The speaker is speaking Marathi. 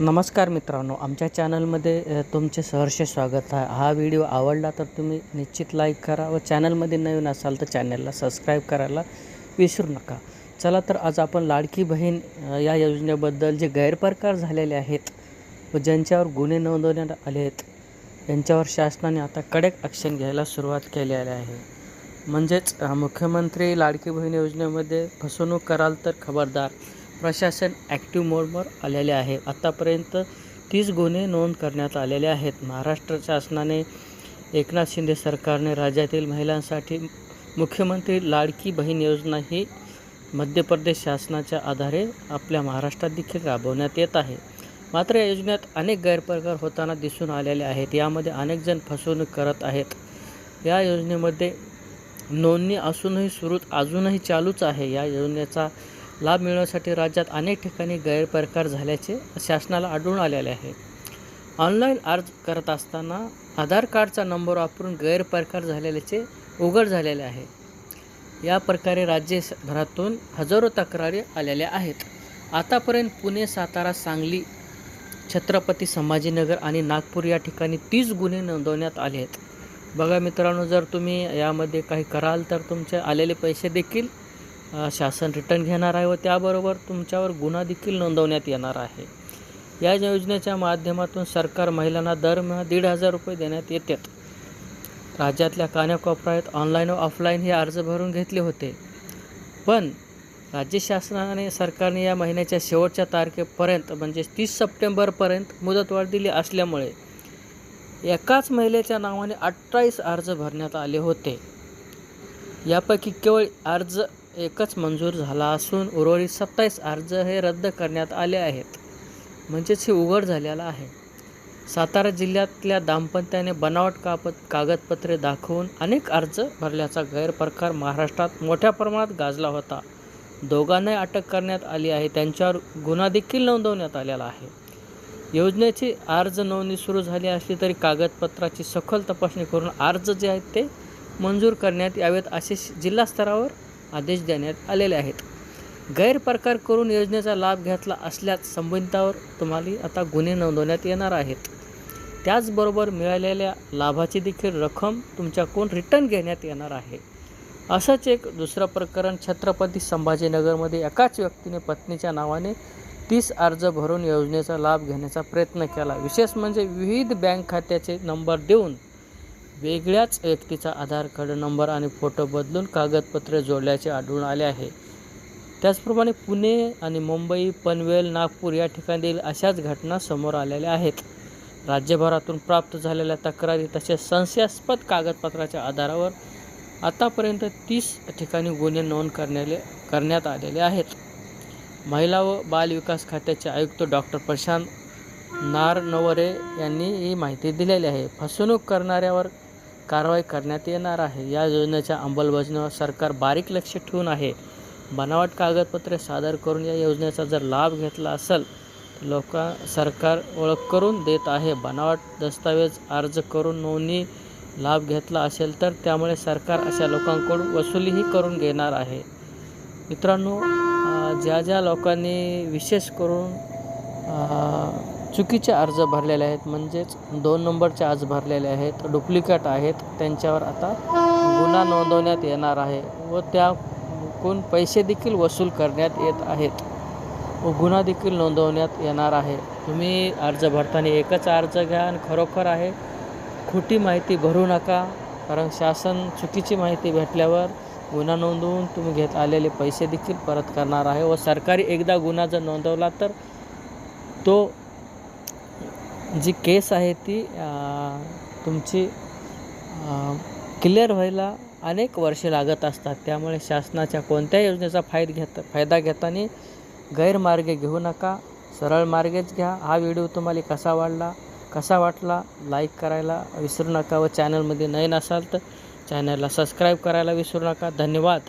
नमस्कार मित्रांनो आमच्या चॅनलमध्ये तुमचे सहर्ष स्वागत आहे. हा व्हिडिओ आवडला तर तुम्ही निश्चित लाईक करा व चॅनलमध्ये नवीन असाल तर चॅनलला सबस्क्राईब करायला विसरू नका. चला तर आज आपण लाडकी बहीण या योजनेबद्दल जे गैरप्रकार झालेले आहेत व ज्यांच्यावर गुन्हे नोंदवण्यात आले आहेत यांच्यावर शासनाने आता कडक ॲक्शन घ्यायला सुरुवात केलेली आहे. म्हणजेच मुख्यमंत्री लाडकी बहीण योजनेमध्ये फसवणूक कराल तर खबरदार. प्रशासन ॲक्टिव्ह मोडवर आलेले आहे. आत्तापर्यंत तीस गुन्हे नोंद करण्यात आलेले आहेत. महाराष्ट्र शासनाने एकनाथ शिंदे सरकारने राज्यातील महिलांसाठी मुख्यमंत्री लाडकी बहीण योजना ही मध्य प्रदेश शासनाच्या आधारे आपल्या महाराष्ट्रात देखील राबवण्यात येत आहे. मात्र या योजनेत अनेक गैरप्रकार होताना दिसून आलेले आहेत. यामध्ये अनेक जण फसवणूक करत आहेत. या योजनेमध्ये नोंदणी असूनही सुरू अजूनही चालूच आहे. या योजनेचा लाभ मिळवण्यासाठी राज्यात अनेक ठिकाणी गैरप्रकार झाल्याचे शासनाला आढळून आलेले आहे. ऑनलाईन अर्ज करत असताना आधार कार्डचा नंबर वापरून गैरप्रकार झालेल्याचे उघड झालेले आहे. या प्रकारे राज्यभरातून हजारो तक्रारी आलेल्या आहेत. आतापर्यंत पुणे सातारा सांगली छत्रपती संभाजीनगर आणि नागपूर या ठिकाणी तीस गुन्हे नोंदवण्यात आले आहेत. बघा मित्रांनो जर तुम्ही यामध्ये काही कराल तर तुमचे आलेले पैसे देखील शासन रिटर्न घेणार आहे व त्याबरोबर तुमच्यावर गुन्हा देखील नोंदवण्यात येणार आहे. या योजनेच्या माध्यमातून सरकार महिलांना दरमहा दीड हजार रुपये देण्यात येतात. राज्यातल्या कानाकोपऱ्यात ऑनलाईन व ऑफलाईन हे अर्ज भरून घेतले होते. पण राज्य शासनाने सरकारने या महिन्याच्या शेवटच्या तारखेपर्यंत म्हणजे तीस सप्टेंबरपर्यंत मुदतवाढ दिली असल्यामुळे एकाच महिलेच्या नावाने अठ्ठावीस अर्ज भरण्यात आले होते. यापैकी केवळ अर्ज एकच मंजूर झाला असून उर्वरित सत्तावीस अर्ज हे रद्द करण्यात आले आहेत. म्हणजेच हे उघड झालेलं आहे. सातारा जिल्ह्यातल्या दाम्पत्याने बनावट कापत कागदपत्रे दाखवून अनेक अर्ज भरल्याचा गैरप्रकार महाराष्ट्रात मोठ्या प्रमाणात गाजला होता. दोघांनाही अटक करण्यात आली आहे. त्यांच्यावर गुन्हा देखील नोंदवण्यात आलेला आहे. योजनेची अर्ज नोंदणी सुरू झाली असली तरी कागदपत्राची सखोल तपासणी करून अर्ज जे आहेत ते मंजूर करण्यात यावेत असे जिल्हास्तरावर जिल्हा स्तरावर आदेश देण्यात आलेले आहेत. गैरप्रकार करून योजनेचा लाभ घेतला असल्यास संबंधितावर तुम्हाला आता गुन्हे नोंदवण्यात येणार आहेत. त्याचबरोबर मिळालेल्या लाभाची देखील रक्कम तुमच्याकडून रिटर्न घेण्यात येणार आहे. असंच एक दुसरं प्रकरण छत्रपती संभाजीनगरमध्ये एकाच व्यक्तीने पत्नीच्या नावाने तीस अर्ज भरून योजनेचा लाभ घेण्याचा प्रयत्न केला. विशेष म्हणजे विविध बँक खात्याचे नंबर देऊन वेगळ्याच व्यक्तीचा आधार कार्ड नंबर आणि फोटो बदलून कागदपत्रे जोडल्याचे आढळून आले आहे. त्याचप्रमाणे पुणे आणि मुंबई पनवेल नागपूर या ठिकाणी अशाच घटना समोर आलेल्या आहेत. राज्यभरातून प्राप्त झालेल्या तक्रारी तसेच संशयास्पद कागदपत्राच्या आधारावर आतापर्यंत तीस ठिकाणी गुन्हे नोंद करण्याले करण्यात आलेले आहेत. महिला व बाल विकास खात्याचे आयुक्त डॉक्टर प्रशांत नारनवरे यांनी ही माहिती दिलेली आहे. फसवणूक करणाऱ्यावर कारवाई करण्यात येणार आहे. या योजनेच्या अंमलबजावणीवर सरकार बारीक लक्ष ठेवून आहे. बनावट कागदपत्रे सादर करून या योजनेचा जर लाभ घेतला असेल तर लोक सरकार ओळख करून देत आहे. बनावट दस्तावेज अर्ज करून नोंदणी लाभ घेतला असेल तर त्यामुळे सरकार अशा लोकांकडून वसुलीही करून घेणार आहे. मित्रांनो ज्या ज्या लोकांनी विशेष करून चुकीचे अर्ज भरलेले आहेत. म्हणजेच दोन नंबरचे अर्ज भरलेले आहेत. डुप्लिकेट आहेत. त्यांच्यावर आता गुन्हा नोंदवण्यात येणार आहे व त्याकडून पैसे देखील वसूल करण्यात येत आहेत. व गुन्हा देखील नोंदवण्यात येणार आहे. तुम्ही अर्ज भरताना एकच अर्ज घ्या आणि खरोखर आहे. खोटी माहिती भरू नका. कारण शासन चुकीची माहिती भेटल्यावर गुन्हा नोंदवून तुम्ही घेत आलेले पैसे देखील परत करणार आहे व सरकारी एकदा गुन्हा जर नोंदवला तर तो जी केस आहे ती तुमची क्लिअर व्हायला अनेक वर्षे लागत असतात. त्यामुळे शासनाच्या कोणत्याही योजनेचा फायदा घेत फायदा घेताना गैरमार्गे घेऊ नका. सरळ मार्गेच घ्या. हा व्हिडिओ तुम्हाला कसा वाढला कसा वाटला लाईक करायला विसरू नका व चॅनलमध्ये नवीन असाल तर चॅनलला सबस्क्राईब करायला विसरू नका. धन्यवाद.